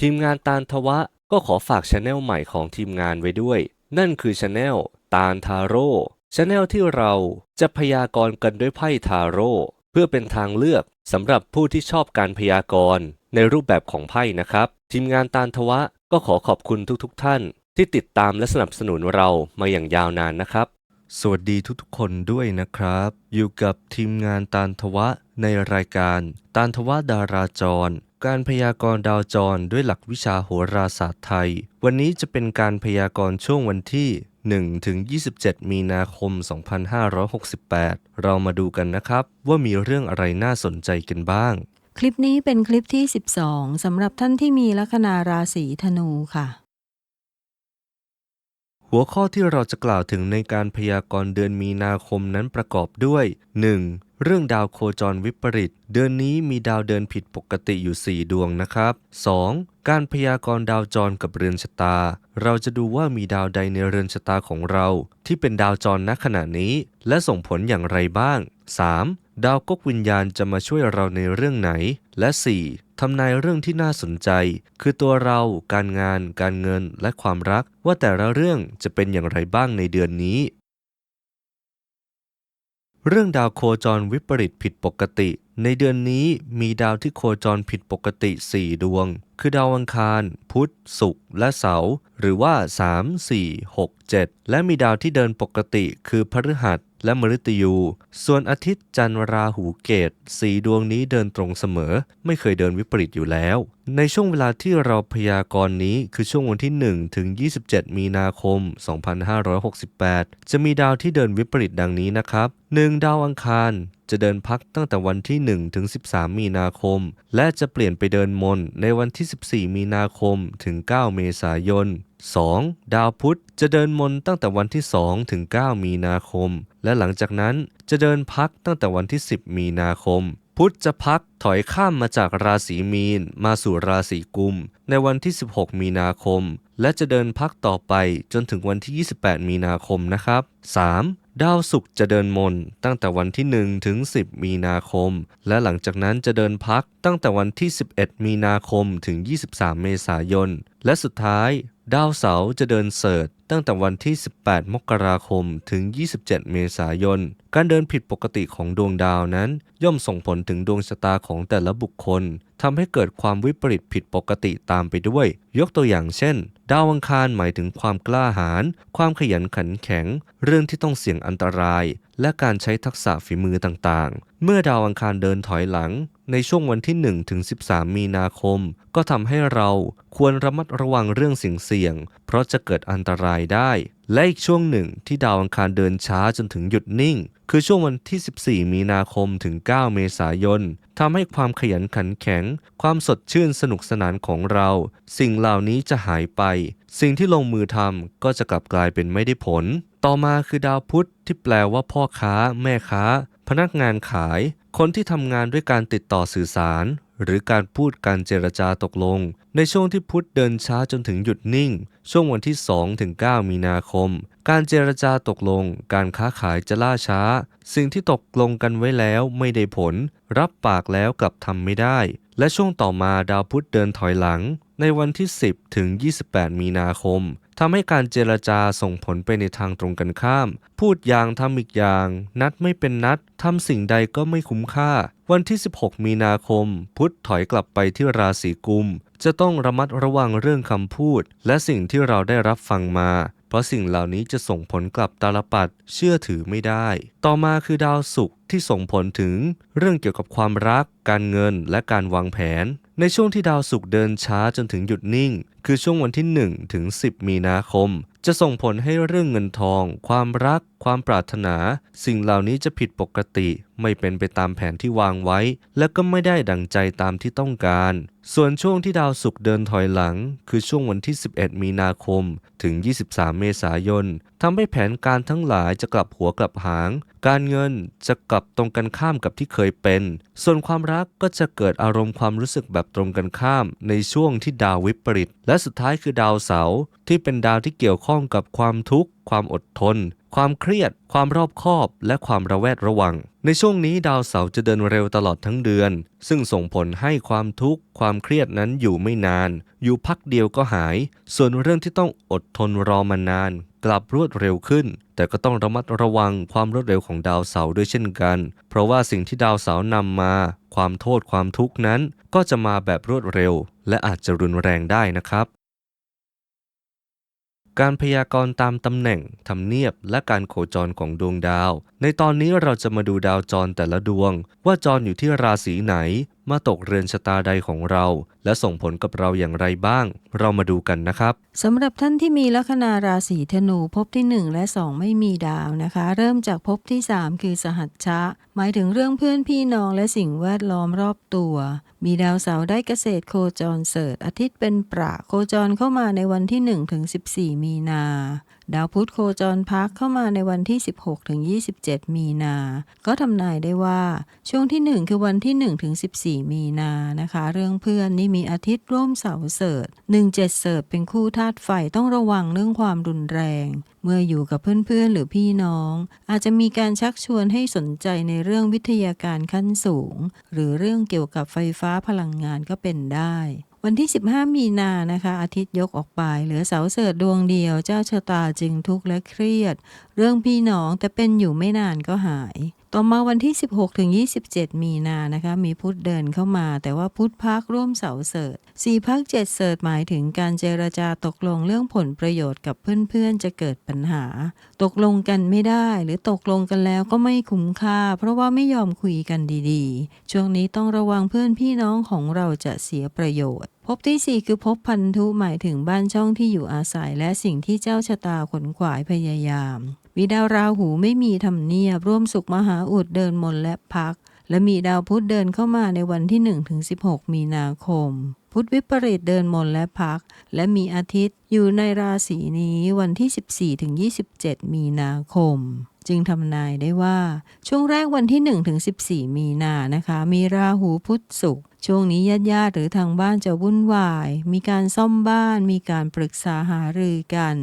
ทีมงานตาลทวะก็ขอฝากช anel ใหม่ของทีมงานไว้ด้วย นั่นคือช anel ตาลทาโร่ช anel ที่เราจะพยากรณ์กันด้วยไพ่ทาโร่เพื่อเป็นทางเลือกสำหรับผู้ที่ชอบการพยากรณ์ในรูปแบบของไพ่นะครับ ทีมงานตาลทวะก็ขอขอบคุณทุกๆท่าน ที่ติดตามและสนับสนุนเรามาอย่างยาวนานนะครับ สวัสดีทุกๆคนด้วยนะครับ อยู่กับทีมงานตาลทวะในรายการตาลทวะดาราจร การพยากรณ์ดาวจรด้วยหลักวิชาโหราศาสตร์ไทย วันนี้จะเป็นการพยากรณ์ช่วงวันที่ 1 ถึง 27 มีนาคม 2568 เรามาดูกันนะครับ ว่ามีเรื่องอะไรน่าสนใจกันบ้าง คลิปนี้เป็นคลิปที่ 12สำหรับท่านที่มีลัคนาราศีธนูค่ะ หัวข้อที่เราจะกล่าวถึงในการพยากรณ์เดือนมีนาคมนั้นประกอบด้วย 1. เรื่องดาวโคจรวิปริต เดือนนี้มีดาวเดินผิดปกติอยู่ 4 ดวงนะครับ 2. การพยากรณ์ดาวจรกับเรือนชะตา เราจะดูว่ามีดาวใดในเรือนชะตาของเรา ที่เป็นดาวจรณขณะนี้ และส่งผลอย่างไรบ้าง 3. ดาวก๊กวิญญาณจะมาช่วยเราในเรื่องไหน และ 4. ทำนายเรื่องที่น่าสนใจ คือตัวเรา การงาน การเงิน และความรัก ว่าแต่ละเรื่องจะเป็นอย่างไรบ้างในเดือนนี้ เรื่องดาวโคจรวิปริตผิดปกติ ในเดือนนี้มีดาวที่โคจรผิดปกติ 4 ดวง คือดาวอังคาร พุธ ศุกร์ และเสาร์ หรือว่า 3 4 6 7 และมีดาวที่เดินปกติ คือพฤหัส และมฤตยู ส่วนอาทิตย์จันทร์ราหูเกตสีดวงนี้เดินตรงเสมอ ไม่เคยเดินวิปริตอยู่แล้ว ในช่วงเวลาที่เราพยากรณ์นี้คือช่วงวันที่ 1 ถึง 27 มีนาคม 2568 จะมีดาวที่เดินวิปริตดังนี้นะครับ 1. ดาวอังคารจะเดินพักตั้งแต่วันที่ 1 ถึง 13 มีนาคม และจะเปลี่ยนไปเดินมนในวันที่ 14 มีนาคมถึง 9 เมษายน 2. ดาวพุธจะเดินมนตั้งแต่วันที่ 2 ถึง 9 มีนาคม และหลังจากนั้นจะเดินพักตั้งแต่วันที่ 10 มีนาคม พุธจะพักถอยข้ามมาจากราศีมีน มาสู่ราศีกุม ในวันที่ 16 มีนาคม และจะเดินพักต่อไปจนถึงวันที่ 28 มีนาคมนะครับ 3. ดาวศุกร์จะเดินมนตั้งแต่วันที่ 1 ถึง 10 มีนาคม และหลังจากนั้นจะเดินพักตั้งแต่วันที่ 11 มีนาคมถึง 23 เมษายน และสุดท้าย ดาวเสาร์จะเดินเสิร์ช ตั้งแต่วันที่ 18 มกราคม ถึง 27 เมษายน การเดินผิดปกติของดวงดาวนั้น ย่อมส่งผลถึงดวงชะตาของแต่ละบุคคลทำให้เกิดความวิปริตผิดปกติตามไปด้วย ยกตัวอย่างเช่น ดาวอังคารหมายถึงความกล้าหาญ ความขยันขันแข็ง เรื่องที่ต้องเสี่ยงอันตราย และการใช้ทักษะฝีมือต่างๆ เมื่อดาวอังคารเดินถอยหลัง ในช่วงวันที่1ถึง13 มีนาคม ก็ทำให้เราควรระมัดระวังเรื่องสิ่งเสี่ยง ราะจะเกิดอันตรายได้ และอีกช่วงหนึ่งที่ดาวอังคารเดินช้าจนถึงหยุดนิ่ง คือช่วงวันที่ 14 มีนาคมถึง 9 เมษายนทำให้ความขยันขันแข็ง ความสดชื่นสนุกสนานของเรา สิ่งเหล่านี้จะหายไป สิ่งที่ลงมือทำก็จะกลับกลายเป็นไม่ได้ผล ต่อมาคือดาวพุธที่แปลว่าพ่อค้า แม่ค้า พนักงานขาย คนที่ทำงานด้วยการติดต่อสื่อสาร หรือการพูดการเจรจาตกลง ในช่วงที่พุธเดินช้าจนถึงหยุดนิ่ง ช่วงวันที่ 2 ถึง 9 มีนาคม การเจรจาตกลง การค้าขายจะล่าช้า สิ่งที่ตกลงกันไว้แล้วไม่ได้ผล รับปากแล้วกลับทำไม่ได้ และช่วงต่อมาดาวพุธเดินถอยหลัง ในวันที่ 10 ถึง 28 มีนาคมทำให้การเจรจาส่งผลไปในทางตรงกันข้าม พูดอย่างทำอีกอย่าง นัดไม่เป็นนัดทำสิ่งใดก็ไม่คุ้มค่า วันที่ 16 มีนาคม พุธถอยกลับไปที่ราศีกุม จะต้องระมัดระวังเรื่องคำพูด และสิ่งที่เราได้รับฟังมา เพราะสิ่งเหล่านี้จะส่งผลกลับตาลปัดเชื่อถือไม่ได้ ต่อมาคือดาวศุกร์ที่ส่งผลถึงเรื่องเกี่ยวกับความรัก การเงินและการวางแผน ในช่วงที่ดาวศุกร์เดินช้าจนถึงหยุดนิ่ง คือช่วงวันที่1ถึง10 มีนาคม จะส่งผลให้เรื่องเงินทอง ความรัก ความปรารถนา สิ่งเหล่านี้จะผิดปกติไม่เป็นไปตามแผนที่วางไว้ และก็ไม่ได้ดังใจตามที่ต้องการ ส่วนช่วงที่ดาวศุกร์เดินถอยหลัง คือช่วงวันที่ 11 มีนาคม ถึง 23 เมษายนทำให้แผนการทั้งหลายจะกลับหัวกลับหาง การเงินจะกลับตรงกันข้ามกับที่เคยเป็น ส่วนความรักก็จะเกิดอารมณ์ความรู้สึกแบบตรงกันข้าม ในช่วงที่ดาววิปริต และสุดท้ายคือดาวเสาร์ที่เป็นดาวที่เกี่ยวข้องกับความทุกข์ ความอดทน ความเครียด ความรอบคอบ และความระแวดระวัง ในช่วงนี้ดาวเสาร์จะเดินเร็วตลอดทั้งเดือน ซึ่งส่งผลให้ความทุกข์ ความเครียดนั้นอยู่ไม่นาน อยู่พักเดียวก็หาย ส่วนเรื่องที่ต้องอดทนรอมานาน กลับรวดเร็วขึ้น แต่ก็ต้องระมัดระวังความรวดเร็วของดาวเสาร์ด้วยเช่นกัน เพราะว่าสิ่งที่ดาวเสาร์นำมา ความโทษความทุกข์นั้น ก็จะมาแบบรวดเร็ว และอาจจะรุนแรงได้นะครับ การพยากรณ์ตามตำแหน่งทำเนียบและการโคจรของดวงดาว ในตอนนี้เราจะมาดูดาวจรแต่ละดวง ว่าจรอยู่ที่ราศีไหน มาตกเรือนชะตาใดของเรา และส่งผลกับเราอย่างไรบ้าง เรามาดูกันนะครับสำหรับท่านที่มีลัคนาราศีธนูภพที่ 1 และ 2 ไม่มีดาวนะคะ เริ่มจากภพที่ 3 คือสหัชชะ หมายถึงเรื่องเพื่อนพี่น้องและสิ่งแวดล้อมรอบตัว มีดาวเสาร์ได้เกษตรโคจรเสริฐอาทิตย์เป็นประโคจรเข้ามาในวันที่1ถึง14 มีนาดาวพุธโคจรพักเข้ามาในวันที่ 16ถึง27 มีนา ก็ทำนายได้ว่าช่วงที่ 1 คือวันที่1ถึง14 มีนานะคะ เรื่องเพื่อนนี่มีอาทิตย์ร่วมเสาเสริฐ17เสริฐเป็นคู่ธาตุไฟต้องระวังเรื่องความรุนแรง เมื่ออยู่กับเพื่อนๆหรือพี่น้อง อาจจะมีการชักชวนให้สนใจในเรื่องวิทยาการขั้นสูง หรือเรื่องเกี่ยวกับไฟฟ้าพลังงานก็เป็นได้ วันที่ 15 มีนานะคะ อาทิตย์ยกออกไป เหลือเสาเสริฐดวงเดียว เจ้าชะตาจึงทุกข์และเครียด เรื่องพี่น้องแต่เป็นอยู่ไม่นานก็หาย ต่อมาวันที่ 16ถึง27 มีนานะคะ มีพุธเดินเข้ามา แต่ว่าพุธพักร่วมเสาเสิริฐสี่พักเจ็ดเสิริฐหมายถึงการเจรจาตกลงเรื่องผลประโยชน์กับเพื่อนๆ จะเกิดปัญหา ตกลงกันไม่ได้ หรือตกลงกันแล้วก็ไม่คุ้มค่า เพราะว่าไม่ยอมคุยกันดีๆ ช่วงนี้ต้องระวังเพื่อนพี่น้องของเราจะเสียประโยชน์พบที่ 4 คือพบพันธุหมายถึงบ้านช่องที่อยู่อาศัยและสิ่งที่เจ้าชะตาขนขวายพยายาม มีดาวราหูไม่มีทำเนียบร่วมสุขมหาอุดเดินมนและพัก และมีดาวพุธเดินเข้ามาในวันที่1ถึง16 มีนาคม พุธวิปริตเดินมนและพัก และมีอาทิตย์อยู่ในราศีนี้วันที่ 14ถึง27 มีนาคมจึงทำนายได้ว่าช่วงแรกวันที่1ถึง14 มีนานะคะ มีราหูพุธศุกร์ ช่วงนี้ญาติญาติหรือทางบ้านจะวุ่นวาย มีการซ่อมบ้าน มีการปรึกษาหารือกัน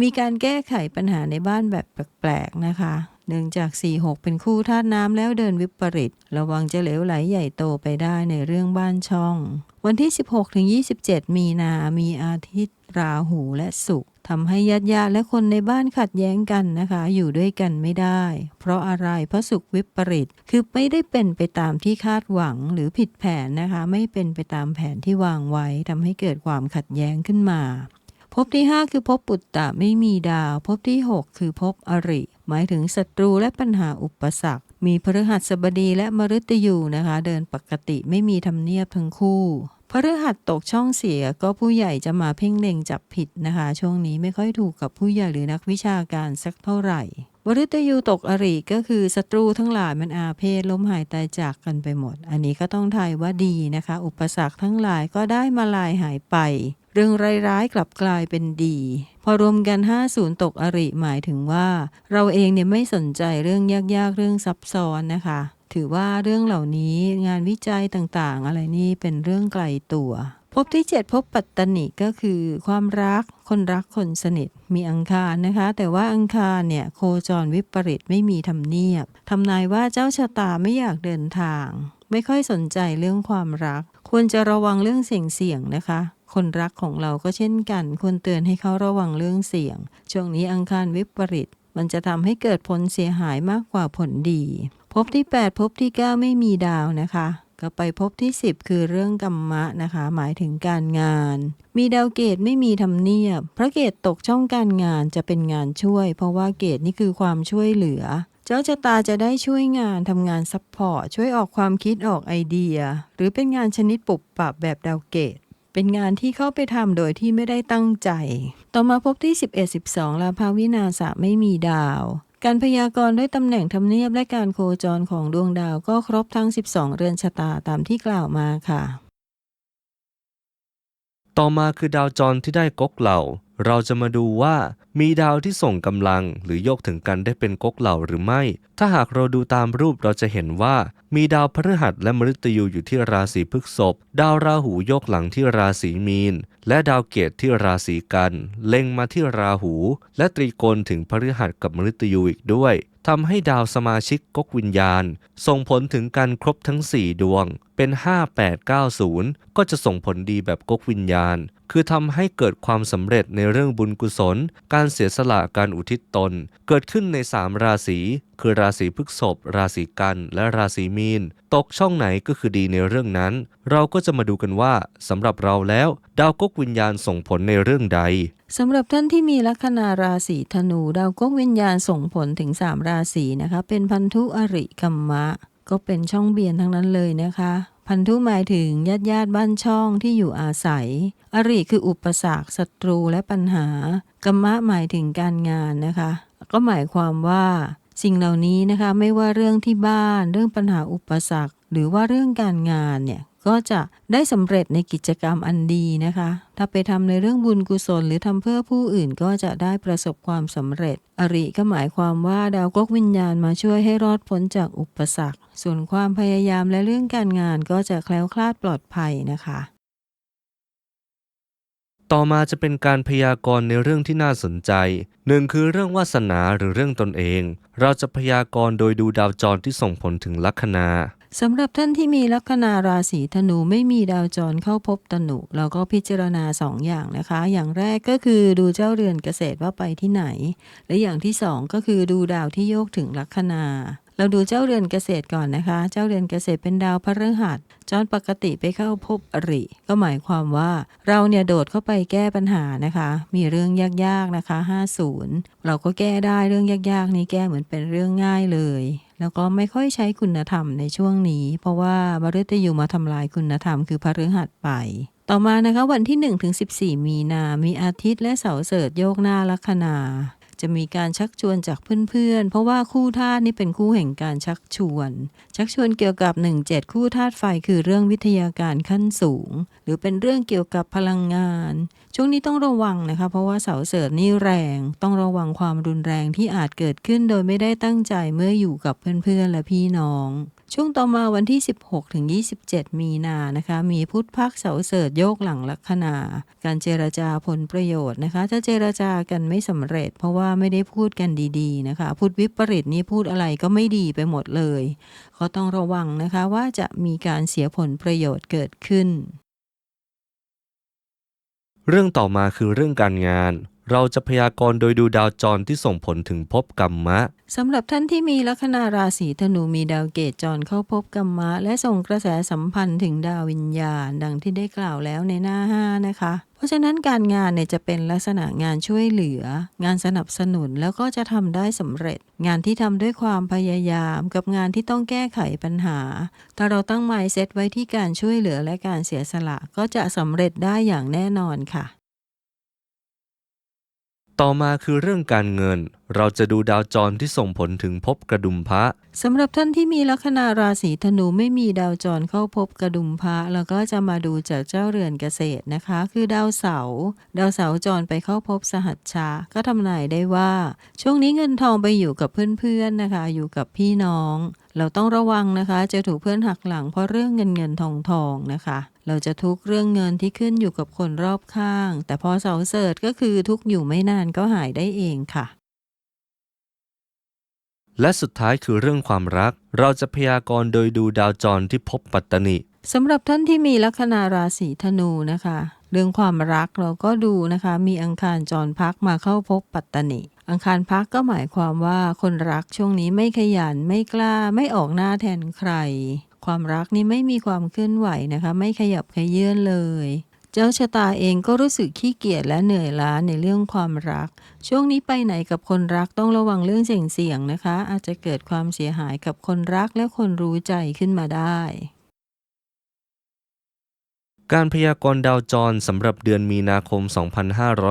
มีการแก้ไขปัญหาในบ้านแบบแปลกๆนะคะเนื่องจาก 4-6 เป็นคู่ธาตุน้ำแล้วเดินวิปริต ระวังจะเหลวไหลใหญ่โตไปได้ในเรื่องบ้านช่อง วันที่ 16ถึง27 มีนา มีอาทิตย์ ราหูและศุกร์ ทำให้ญาติญาติและคนในบ้านขัดแย้งกันนะคะ อยู่ด้วยกันไม่ได้ เพราะอะไรเพราะศุกร์วิปริตคือไม่ได้เป็นไปตามที่คาดหวังหรือผิดแผนนะคะ ไม่เป็นไปตามแผนที่วางไว้ทำให้เกิดความขัดแย้งขึ้นมาภพที่ 5 คือภพปุตตะไม่มีดาวภพที่ 6 คือภพอริ หมายถึงศัตรูและปัญหาอุปสรรค มีพฤหัสบดีและมฤตยูนะคะ เดินปกติไม่มีทำเนียบทั้งคู่ ฤหัสตกช่องเสียก็ผู้ใหญ่จะมาเพ่งเล็งจับผิดนะคะ ช่วงนี้ไม่ค่อยถูกกับผู้ใหญ่หรือนักวิชาการสักเท่าไหร่วฤตยูตกอริก็คือศัตรูทั้งหลายมันอาเพศล้มหายตายจากกันไปหมด อันนี้ก็ต้องทายว่าดีนะคะ อุปสรรคทั้งหลายก็ได้มาลายหายไป เรื่องร้ายๆกลับกลายเป็นดี พอรวมกัน 50 ตกอริหมายถึงว่า เราเองเนี่ยไม่สนใจเรื่องยากๆเรื่องซับซ้อนนะคะ ถือว่าเรื่องเหล่านี้งานวิจัยต่างๆ อะไรนี่เป็นเรื่องไกลตัวพบที่7พบปัตตนิก็คือความรักคนรักคนสนิทมีอังคารนะคะ แต่ว่าอังคารเนี่ยโคจรวิปริตไม่มีทำเนียบทำนายว่าเจ้าชะตาไม่อยากเดินทาง ไม่ค่อยสนใจเรื่องความรัก ควรจะระวังเรื่องเสี่ยงๆนะคะ คนรักของเราก็เช่นกัน ควรเตือนให้เขาระวังเรื่องเสี่ยง ช่วงนี้อังคารวิปริตมันจะทำให้เกิดผลเสียหายมากกว่าผลดี พบที่8พบที่ 9 ไม่มีดาวนะคะ ก็ไปพบที่ 10 คือเรื่องกรรมะนะคะ หมายถึงการงาน มีดาวเกตไม่มีทำเนียบ พระเกตตกช่องการงานจะเป็นงานช่วย เพราะว่าเกตนี่คือความช่วยเหลือ เจ้าชะตาจะได้ช่วยงานทำงานซัพพอร์ตช่วยออกความคิดออกไอเดีย หรือเป็นงานชนิดปุบปับแบบดาวเกตเป็นงานที่เข้าไปทำโดยที่ไม่ได้ตั้งใจ ต่อมาพบที่ 11 12ลาภาวินาศะไม่มีดาว การพยากรณ์ด้วยตำแหน่งทำเนียบและการโคจรของดวงดาวก็ครบทั้ง 12 เรือนชะตาตามที่กล่าวมาค่ะ ต่อมาคือดาวจรที่ได้ก๊กเหล่า เราจะมาดูว่ามีดาวที่ส่งกำลังหรือโยกถึงกันได้เป็นก๊กเหล่าหรือไม่ ถ้าหากเราดูตามรูปเราจะเห็นว่า มีดาวพฤหัสและมฤตยูอยู่ที่ราศีพฤษภดาวราหูโยกหลังที่ราศีมีน และดาวเกตที่ราศีกัน เล็งมาที่ราหู และตรีโกณถึงพฤหัสกับมฤตยูอีกด้วยทำให้ดาวสมาชิกก๊กวิญญาณ ส่งผลถึงการครบทั้ง 4 ดวง เป็น 5890 ก็จะส่งผลดีแบบก๊กวิญญาณ คือทำให้เกิดความสำเร็จในเรื่องบุญกุศล การเสียสละการอุทิศตน เกิดขึ้นใน 3 ราศี คือราศีพฤษภราศีกัน และราศีมีน ตกช่องไหนก็คือดีในเรื่องนั้น เราก็จะมาดูกันว่าสำหรับเราแล้ว ดาวก๊กวิญญาณส่งผลในเรื่องใดสำหรับท่านที่มีลัคนาราศีธนู ดาวก๊กวิญญาณส่งผลถึง 3 ราศีนะคะ เป็นพันธุอริกัมมะ ก็เป็นช่องเบียนทั้งนั้นเลยนะคะ พันธุหมายถึงญาติญาติบ้านช่องที่อยู่อาศัย อริคืออุปสรรคศัตรูและปัญหา กัมมะหมายถึงการงานนะคะ ก็หมายความว่า สิ่งเหล่านี้นะคะไม่ว่าเรื่องที่บ้านเรื่องปัญหาอุปสรรค หรือว่าเรื่องการงานเนี่ย ก็จะได้สำเร็จในกิจกรรมอันดีนะคะ ถ้าไปทำในเรื่องบุญกุศล หรือทำเพื่อผู้อื่นก็จะได้ประสบความสำเร็จ อริก็หมายความว่าดาวกกวิญญาณมาช่วยให้รอดพ้นจากอุปสรรค ส่วนความพยายามและเรื่องการงานก็จะแคล้วคลาดปลอดภัยนะคะ ต่อมาจะเป็นการพยากรณ์ในเรื่องที่น่าสนใจหนึ่งคือเรื่องวาสนาหรือเรื่องตนเอง เราจะพยากรณ์โดยดูดาวจรที่ส่งผลถึงลัคนา สำหรับท่านที่มีลัคนาราศีธนูไม่มีดาวจรเข้าพบตนุเราก็พิจารณาสองอย่างนะคะ อย่างแรกก็คือดูเจ้าเรือนเกษตรว่าไปที่ไหน และอย่างที่สองก็คือดูดาวที่โยกถึงลัคนาเราดูเจ้าเรือนเกษตรก่อนนะคะ เจ้าเรือนเกษตรเป็นดาวพฤหัสจรปกติไปเข้าพบอริ ก็หมายความว่า เราเนี่ยโดดเข้าไปแก้ปัญหานะคะ มีเรื่องยากๆนะคะ 50 เราก็แก้ได้เรื่องยากๆ นี้แก้เหมือนเป็นเรื่องง่ายเลย แล้วก็ไม่ค่อยใช้คุณธรรมในช่วงนี้ เพราะว่าบริตยูมาทำลายคุณธรรมคือพฤหัสไป ต่อมานะคะวันที่1ถึง14 มีนา มีอาทิตย์และเสาร์เสริฐโยกหน้าลัคนา จะมีการชักชวนจากเพื่อนๆ เพราะว่าคู่ธาตุนี่เป็นคู่แห่งการชักชวน ชักชวนเกี่ยวกับ 17 คู่ธาตุไฟคือเรื่องวิทยาการขั้นสูง หรือเป็นเรื่องเกี่ยวกับพลังงาน ช่วงนี้ต้องระวังนะคะ เพราะว่าเสาเสริฐนี่แรง ต้องระวังความรุนแรงที่อาจเกิดขึ้นโดยไม่ได้ตั้งใจเมื่ออยู่กับเพื่อนๆและพี่น้อง ช่วงต่อมาวันที่ 16ถึง27 มีนานะคะ มีพุทธพักเสาเสริฐโยกหลังลัคนา การเจรจาผลประโยชน์นะคะถ้าเจรจากันไม่สำเร็จ เพราะว่าไม่ได้พูดกันดีๆนะคะ พูดวิปริตนี้พูดอะไรก็ไม่ดีไปหมดเลย ก็ต้องระวังนะคะว่าจะมีการเสียผลประโยชน์เกิดขึ้น เรื่องต่อมาคือเรื่องการงาน เราจะพยากรณ์โดยดูดาวจรที่ส่งผลถึงภพกรรมะ สำหรับท่านที่มีลัคนาราศีธนูมีดาวเกตจรเข้าพบกรรมะ และส่งกระแสสัมพันธ์ถึงดาววิญญาณ ดังที่ได้กล่าวแล้วในหน้า 5 นะคะ เพราะฉะนั้นการงานเนี่ยจะเป็นลักษณะงานช่วยเหลือ งานสนับสนุนแล้วก็จะทำได้สำเร็จ งานที่ทำด้วยความพยายาม กับงานที่ต้องแก้ไขปัญหา ถ้าเราตั้งหมายเซตไว้ที่การช่วยเหลือและการเสียสละก็จะสำเร็จได้อย่างแน่นอนค่ะ ต่อมาคือเรื่องการเงิน เราจะดูดาวจรที่ส่งผลถึงภพกระดุมพระสำหรับท่านที่มีลัคนาราศีธนูไม่มีดาวจรเข้าพบกระดุมพระแล้วก็จะมาดูจากเจ้าเรือนเกษตรนะคะ คือดาวเสาร์ดาวเสาร์จรไปเข้าพบสหัชชา ก็ทำนายได้ว่า ช่วงนี้เงินทองไปอยู่กับเพื่อนๆนะคะ อยู่กับพี่น้อง เราต้องระวังนะคะ จะถูกเพื่อนหักหลังเพราะเรื่องเงินเงินทองทองนะคะ เราจะทุกข์เรื่องเงินที่ขึ้นอยู่กับคนรอบข้าง แต่พอเสาเสริฐก็คือทุกข์อยู่ไม่นานก็หายได้เองค่ะ และสุดท้ายคือเรื่องความรัก เราจะพยากรณ์โดยดูดาวจรที่พบปัตตนิสำหรับท่านที่มีลัคนาราศีธนูนะคะ เรื่องความรักเราก็ดูนะคะ มีอังคารจรพักมาเข้าพบปัตตนิ อังคารพักก็หมายความว่าคนรักช่วงนี้ไม่ขยันไม่กล้าไม่ออกหน้าแทนใคร ความรักนี่ไม่มีความเคลื่อนไหวนะคะ ไม่ขยับขยื่นเลย เจ้าชะตาเองก็รู้สึกขี้เกียจและเหนื่อยล้าในเรื่องความรัก ช่วงนี้ไปไหนกับคนรักต้องระวังเรื่องเสี่ยงๆนะคะ อาจจะเกิดความเสียหายกับคนรักและคนรู้ใจขึ้นมาได้ การพยากรณ์ดาวจรสำหรับเดือนมีนาคม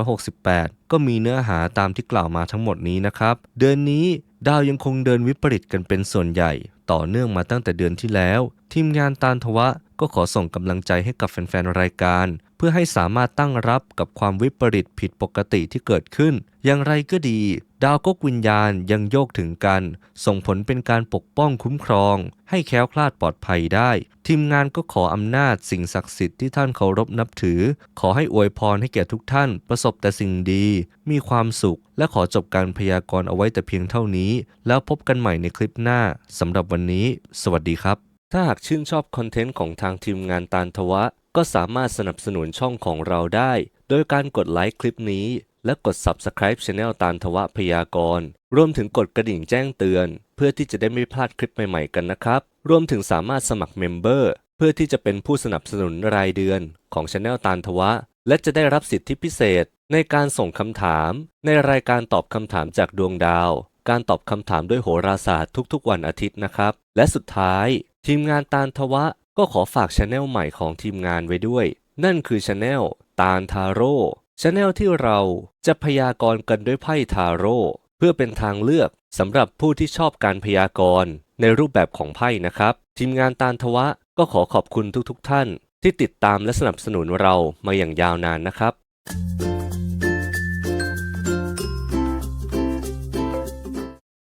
2568 ก็มีเนื้อหาตามที่กล่าวมาทั้งหมดนี้นะครับ เดือนนี้ดาวยังคงเดินวิปริตกันเป็นส่วนใหญ่ ต่อเนื่องมาตั้งแต่เดือนที่แล้ว ทีมงานตาลทวะก็ขอส่งกำลังใจให้กับแฟนๆ รายการ เพื่อให้สามารถตั้งรับกับความวิปริตผิดปกติที่เกิดขึ้น อย่างไรก็ดี ดาวกกวิญญาณยังโยกถึงกัน ส่งผลเป็นการปกป้องคุ้มครอง ให้แคล้วคลาดปลอดภัยได้ ทีมงานก็ขออำนาจสิ่งศักดิ์สิทธิ์ที่ท่านเคารพนับถือ ขอให้อวยพรให้แก่ทุกท่าน ประสบแต่สิ่งดี มีความสุข และขอจบการพยากรณ์เอาไว้แต่เพียงเท่านี้ แล้วพบกันใหม่ในคลิปหน้าสำหรับวันนี้ สวัสดีครับถ้าหากชื่นชอบคอนเทนต์ของทางทีมงานตาลทวะ ก็สามารถสนับสนุนช่องของเราได้ โดยการกดไลค์คลิปนี้ และกด Subscribe Channel ตาลทวะพยากรณ์รวมถึงกดกระดิ่งแจ้งเตือน เพื่อที่จะได้ไม่พลาดคลิปใหม่ๆกันนะครับ รวมถึงสามารถสมัครเมมเบอร์เพื่อที่จะเป็นผู้สนับสนุนรายเดือนของ Channel ตาลทวะ และจะได้รับสิทธิพิเศษ ในการส่งคำถาม ในรายการตอบคำถามจากดวงดาว การตอบคำถามด้วยโหราศาสตร์ทุกๆ วันอาทิตย์นะครับ และสุดท้าย ทีมงานตาลทวะ ก็ขอฝากช anel ใหม่ของทีมงานไว้ด้วย นั่นคือช anel ตาลทาโร่ช anel ที่เราจะพยากรณ์กันด้วยไพ่ทาโร่เพื่อเป็นทางเลือกสำหรับผู้ที่ชอบการพยากรณ์ในรูปแบบของไพ่นะครับ ทีมงานตาลทวะก็ขอขอบคุณทุกๆท่าน ที่ติดตามและสนับสนุนเรามาอย่างยาวนานนะครับ